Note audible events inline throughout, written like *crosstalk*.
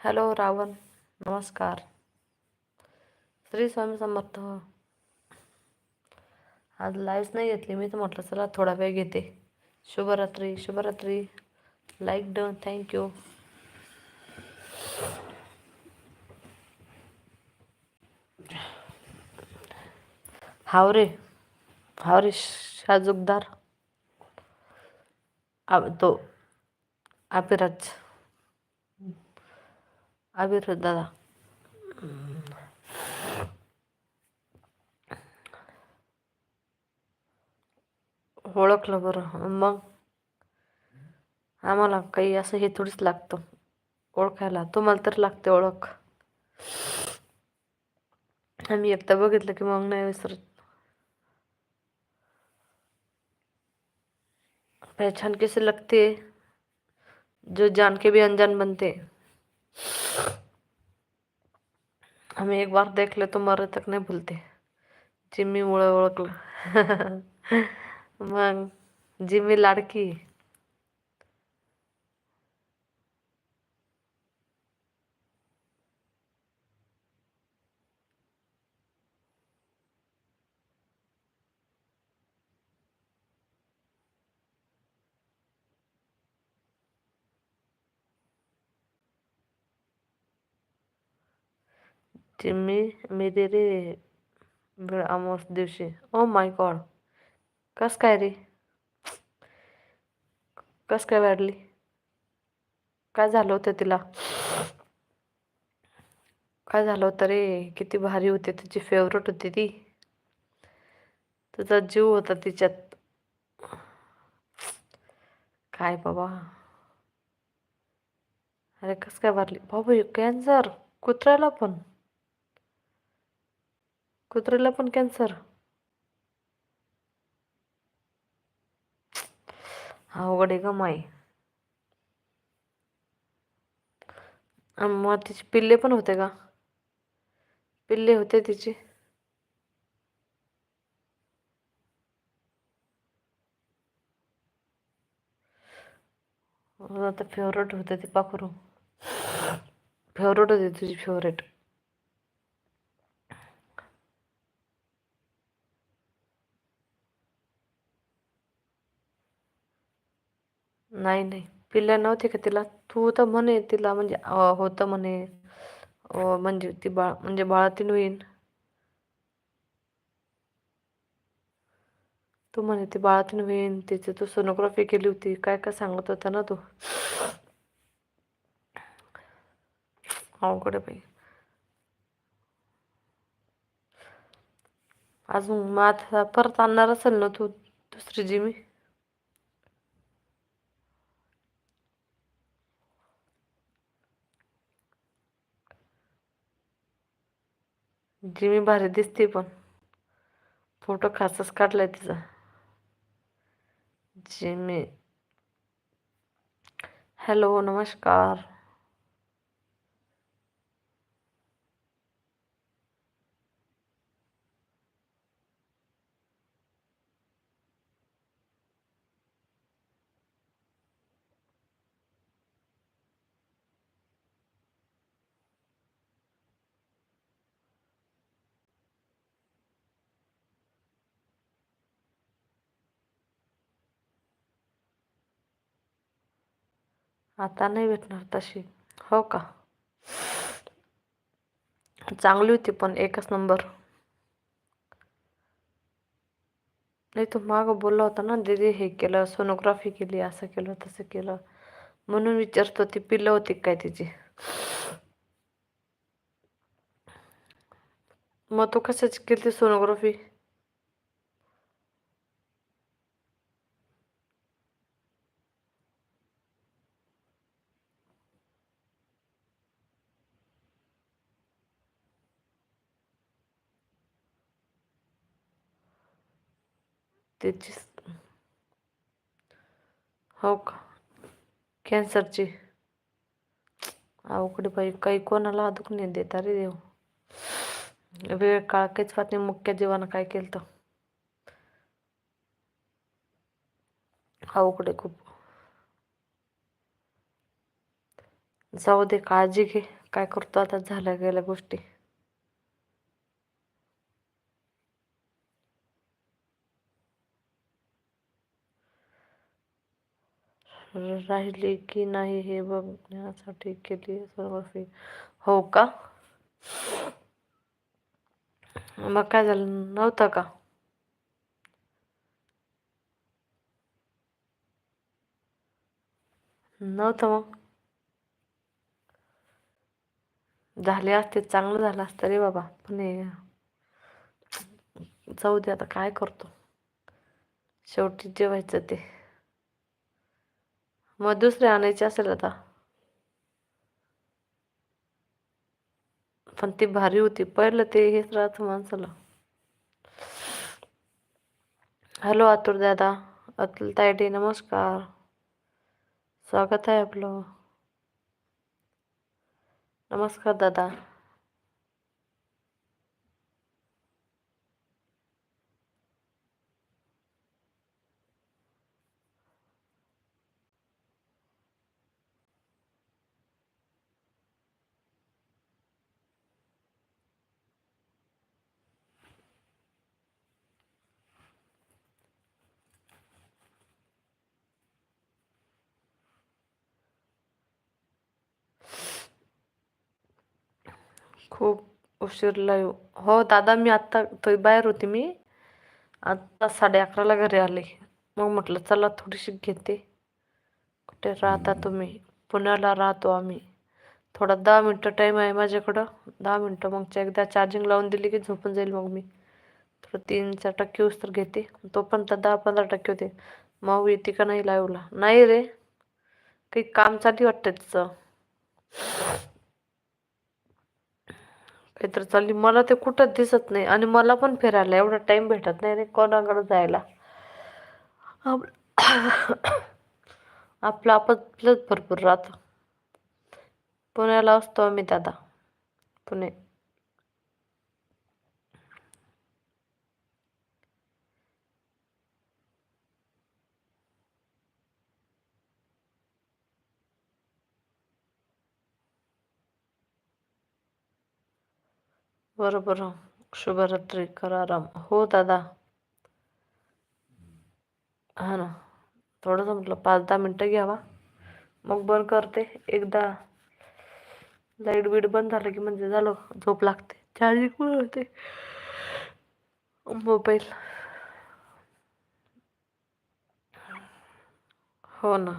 Hello Ravan नमस्कार. श्री स्वामी समर्थ. आज live नाही घेतली मी तर म्हटलं चला थोडा वेळ घेते. शुभरात्री शुभरात्री. Like done thank you Havare Havare शाजुकदार. आ तो आपिराज अभिराज दादा ओळखलं बरं. मग? आम्हाला काही असं हे थोडीच लागतं. ओळखायला. तुम्हाला तर लागते ओळख. आम्ही एकदा बघितलं की मग नाही विसरत. पहचान कैसे लगते? जो जान के भी अनजान बनते. आम्ही एक बार देखले तो मरे तक नाही भूलते जिम्मी मुळे ओळखलं. *laughs* मग जिम्मी लाडकी. जिम्मी मेरी रे वेळ अमावस दिवशी. ओ माय गॉड कस काय रे? कस काय वाढली? काय झालं होतं तिला? काय झालं होतं रे? किती भारी होती तिची फेवरेट होती ती. तुझा जीव होता तिच्यात. काय बाबा? अरे कस काय वारली बाबा कॅन्सर कुत्र्याला पण. कुत्र्याला पण कॅन्सर अवघड आहे ग माई. मग तिचे पिल्ले पण होते का? पिल्ले होते तिचे. आता फेवरेट होते ते पाखरू. फेवरेट होते तुझी फेवरेट नाही नाही. पिल्ल्या नव्हते का तिला? तू तर म्हणे तिला म्हणजे होतं म्हणे. म्हणजे ती बाळ म्हणजे बाळातीन होईन. तू म्हणे ती बाळातीन होईन. तिची तू सोनोग्राफी केली होती. काय काय सांगत होता ना तू? अवघड बाई. अजून मग परत आणणार असेल ना तू? दुसरी जिमी? जिमी भारी दिसते पण. फोटो खासच काढलाय तिचा. जिमी हॅलो नमस्कार. आता नाही भेटणार तशी. हो का? चांगली होती पण एकच नंबर नाही तू माग बोलला होता ना दीदी हे केलं सोनोग्राफी केली असं केलं तसं केलं. म्हणून विचारतो ती पिल्लं होती काय तिची? मग तू कशाची केली सोनोग्राफी त्याची हो का? कॅन्सरची. अवघड बाई काही कोणाला दुख नाही देता. रे देव. वेळ काळ काहीच पाहत नाही मुख्य जीवानं काय केलं तर अवघड खूप. जाऊ दे काळजी घे. काय करतो आता झाल्या गेल्या गोष्टी. राहिली की नाही हे बघण्यासाठी केली सर्व हो का? मग काय झालं? नव्हतं का? नव्हतं मग? झाले असते चांगलं झालं असतं रे बाबा. पण हे जाऊ दे आता काय करतो? शेवटी जेवायचं ते. मग दुसरे आणायचे असेल आता. पण ती भारी होती. पहिलं ते हेच राहतं माणसाला. हॅलो आतुर दादा. अतुल तायडे नमस्कार. स्वागत आहे आपलं. नमस्कार दादा. खूप उशीर लाईव हो दादा मी आत्ता तो बाहेर होती मी. आत्ता साडे अकराला घरी आले. मग म्हटलं चला थोडीशी घेते. कुठे राहता तुम्ही? पुण्याला राहतो आम्ही. थोडा दहा मिनटं टाईम आहे माझ्याकडं. दहा मिनटं मग एकदा चार्जिंग लावून दिली की झोपून जाईल मग मी. थोडं तीन चार टक्के ऊस तर घेते तोपर्यंत दहा पंधरा टक्के होते. मग येते का नाही लाईव्हला नाही रे. काही काम चालू वाटतं तिचं. काहीतरी चालली. मला ते कुठंच दिसत नाही आणि मला पण फिरायला एवढा टाईम भेटत नाही रे कोणाकडं जायला. आपलं आपलंच भरपूर राहतं. पुण्याला असतो आम्ही दादा. पुणे. बरोबर शुभरात्री करा आराम हो दादा. हा ना. थोडंसं म्हटलं पाच दहा मिनटं घ्यावा. मग बंद करते. एकदा लाइट बीट बंद झालं की म्हणजे झालं. झोप लागते. चार्जिंग पण होते. मोबाईल. हो ना.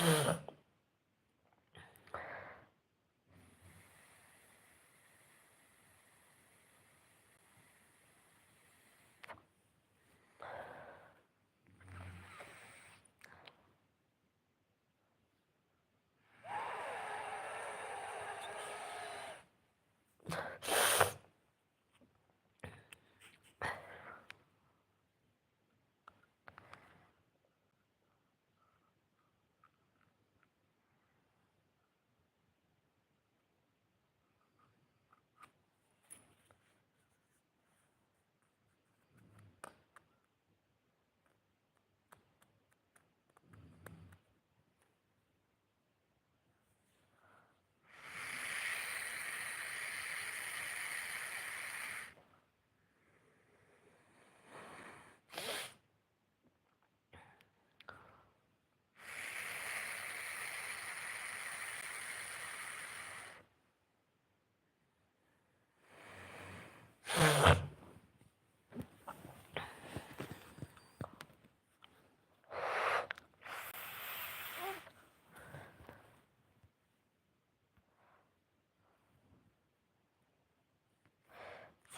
Uh.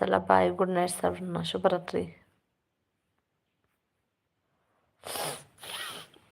चला बाय गुड नाईट सर्वांना शुभरात्री